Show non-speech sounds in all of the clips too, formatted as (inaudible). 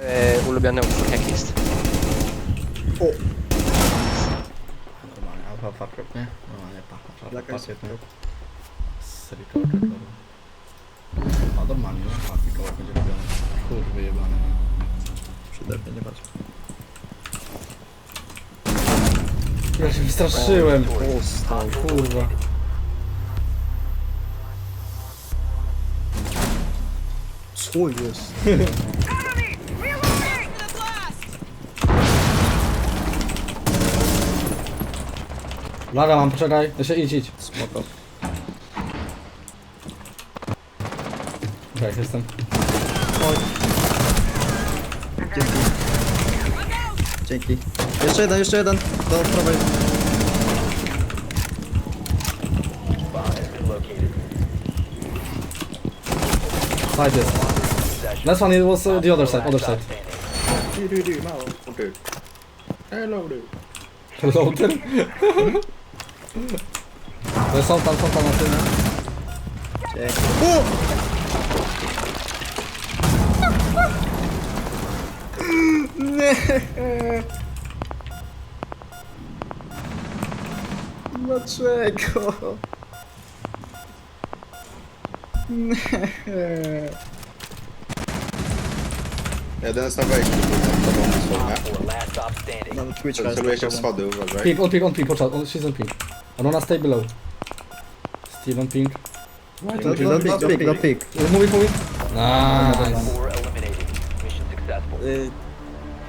E, ulubiony utwór jaki jest? Normalnie, alfa paprok, nie? Normalnie, pa, pa, Jaka jest papier, nie? Rikołka, A normalnie, nie? Pa, rikołek będzie robiony. Kurwy jebane. Przydatnie, nie patrz. Ja się wystraszyłem. O, stał. Kurwa. Co jest? (laughs) Lara mam, poczekaj. Jeszcze idź, idź. Spoko. Okej, jestem. Oj. Dzięki. Dzięki. Jeszcze jeden, jeszcze jeden. Do prawej. Side jest. Last one it was uh, the other side, other side. Mało. Hello, dude. (laughs) Ale są tam, są tam na. O! Nie. Dlaczego? Nie. Jeden na wejściu, był tam tobą dosłownie. Się w gotowy. schody, uważaj. Pink, on pink, on poczekaj, on, on wanna stay below. On pink. Right, Do, on do, pink. do pick, do pick. Move it, move it. Nice. Y,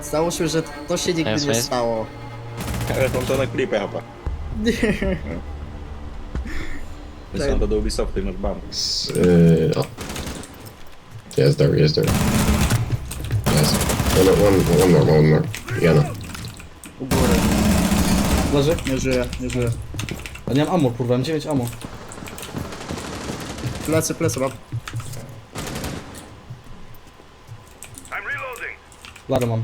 Stało się, że to się nigdy nie stało. Ale to na klipie chyba. Nie. Jest to do Ubisoftu i masz bam. Uh, oh. Yes, there, yes, there. Yes. One, one, one more, one more. Yeah, no. U góry. Leży? Nie żyje, nie żyje. A nie mam ammo, kurwa, mam 9 ammo. Plecy, plecy mam. Lara mam.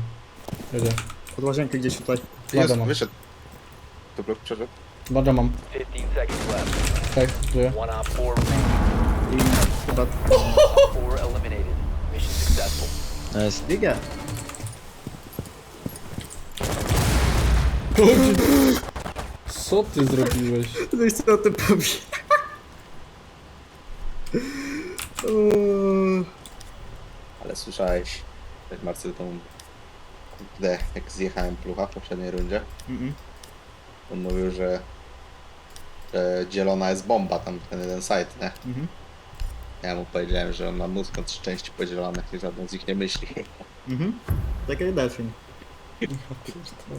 Jedzie. Od łazienki gdzieś tutaj. Jest, mam. wyszedł. To blok przeszedł. Lara mam. 15 seconds left. Okej, żyję. One op four remaining. I chyba... Four eliminated. Mission successful. Jest. Biegę. Co ty zrobiłeś? (laughs) No i co o tym powie? Uuu. (laughs) Ale słyszałeś, jak Marcel tą... Kurde, jak zjechałem plucha w poprzedniej rundzie, Mm-mm. on mówił, że... że dzielona jest bomba tam w ten jeden site, nie? Mhm. Ja mu powiedziałem, że on ma mózg na trzy części podzielonych i żadną z nich nie myśli. Mhm. Tak jak delfin.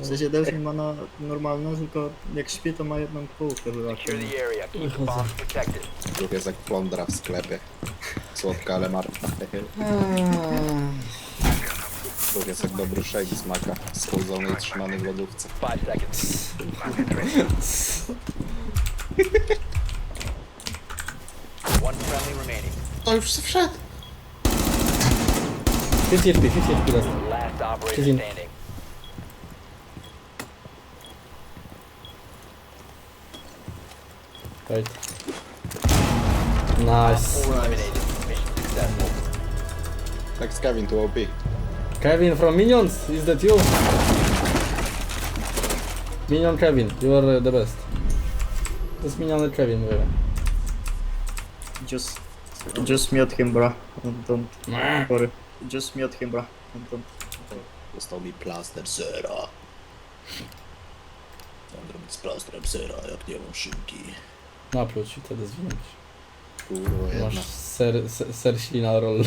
W sensie delfin ma na normalne, tylko jak śpi to ma jedną półkę chyba. Secure the area. Keep the bombs protected. Drugi jest jak flądra w sklepie. Słodka, ale martwa. Drugi jest jak dobry shake z maka, schłodzony i trzymany w lodówce. Five seconds. One friendly remaining. To już wszedł! 50 HP, 50 HP last. Last operator standing. Right. Nice. Eliminated. Mission successful. Next Kevin to OP. Kevin from Minions, is that you? Minion Kevin, you are uh, the best. To jest Miniony Kevin, mówię. Just, just mute him, bro. Don't, don't worry. Just mute him, bro. Don't, don't. Dostał mi plaster sera. Mam zrobić z plastrem sera, jak nie mam szynki. Napluć i wtedy zwinąć. Kurwa. Masz ser, ser, ser ślina roll.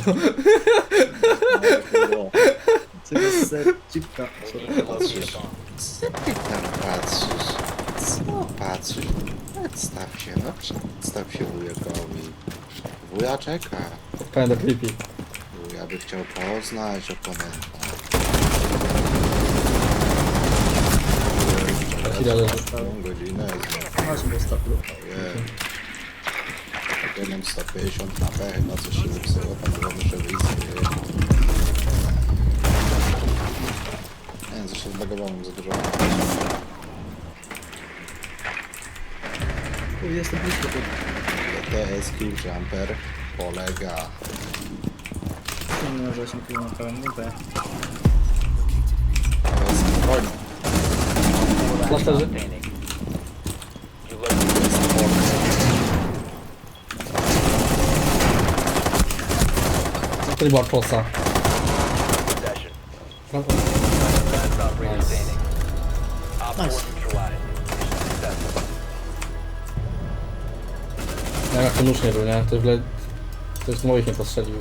Co jest za cipka? Patrzysz. Co ty tam patrzysz? Co patrzysz? Przedstaw się, no przedstaw się wujakowi. Wuja czeka. Kinda creepy. Wuja by chciał poznać oponenta. Chwila leży. Tą godzinę z Jak ja mam 150 na P, chyba coś się tam było muszę wyjść sobie. Nie wiem, coś się zbagowało za dużo. U, jestem blisko tu. TS Kill Jumper polega Minus 8 km na pełen, dziękuję. Spokojnie. Flash leży. Standing. You located To nie była czosa. possession. Last operator Nice. standing. Op 4 Nice. neutralized. Mission successful. Ja jak to nóż nie był, nie? To źle... Ktoś z moich nie postrzelił.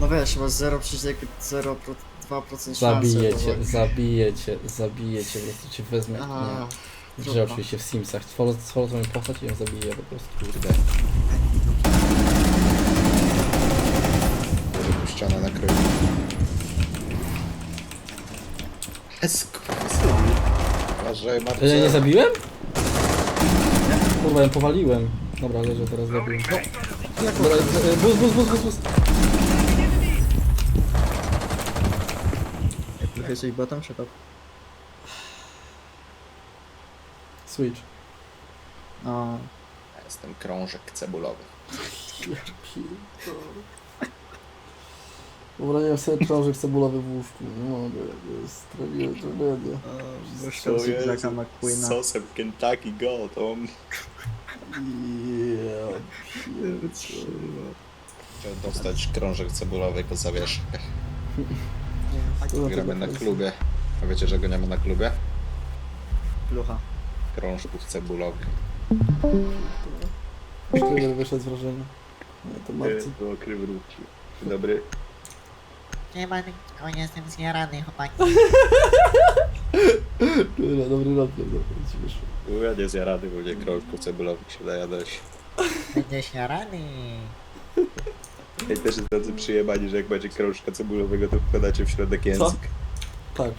No wiesz, masz 0,02% szansy. Zabiję bo- cię, zabiję cię, zabiję cię, po prostu cię wezmę. Aha, Nie. Że trudno. oczywiście w Simsach. Stworzą mi postać i ją zabiję po prostu. Kurde. Jest Uważaj, Marcel. Ja nie zabiłem? Kurwa, ją powaliłem. Dobra, leżę teraz zabiłem. No. Dobra, e, bus, bus, bus, bus, bus. Jak jesteś botem, czy top? Switch. A, Ja Jestem krążek cebulowy. Wyobraziłem sobie krążek cebulowy w łóżku. Nie mogę, to jest tragedia. tragedia. Wyszczał Zigzaka McQueena. sosem Kentucky Gold. On Yeah. chciał dostać krążek cebulowy, go zawiesz. Gramy na klubie. A wiecie, że go nie ma na klubie? Plucha. Krążków cebulowych. Trailer wyszedł z wrażenia. Nie, to Marcin. Było krywróci. Dzień dobry. Nie ma tylko jestem zjarany, chłopaki. Kurwa, dobry lot, dobra, ci wyszło. Ja nie zjarany, bo nie krążków cebulowych się najadać. Będziesz jarany. Ja też jest tacy przyjemani, że jak macie krążka cebulowego, to wkładacie w środek język. Tak.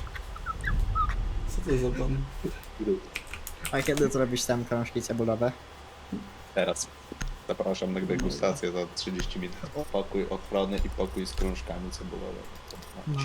Co to za pan? A kiedy zrobisz tam krążki cebulowe? Teraz. Zapraszam na degustację za 30 minut. Pokój ochrony i pokój z krążkami cebulowymi. No.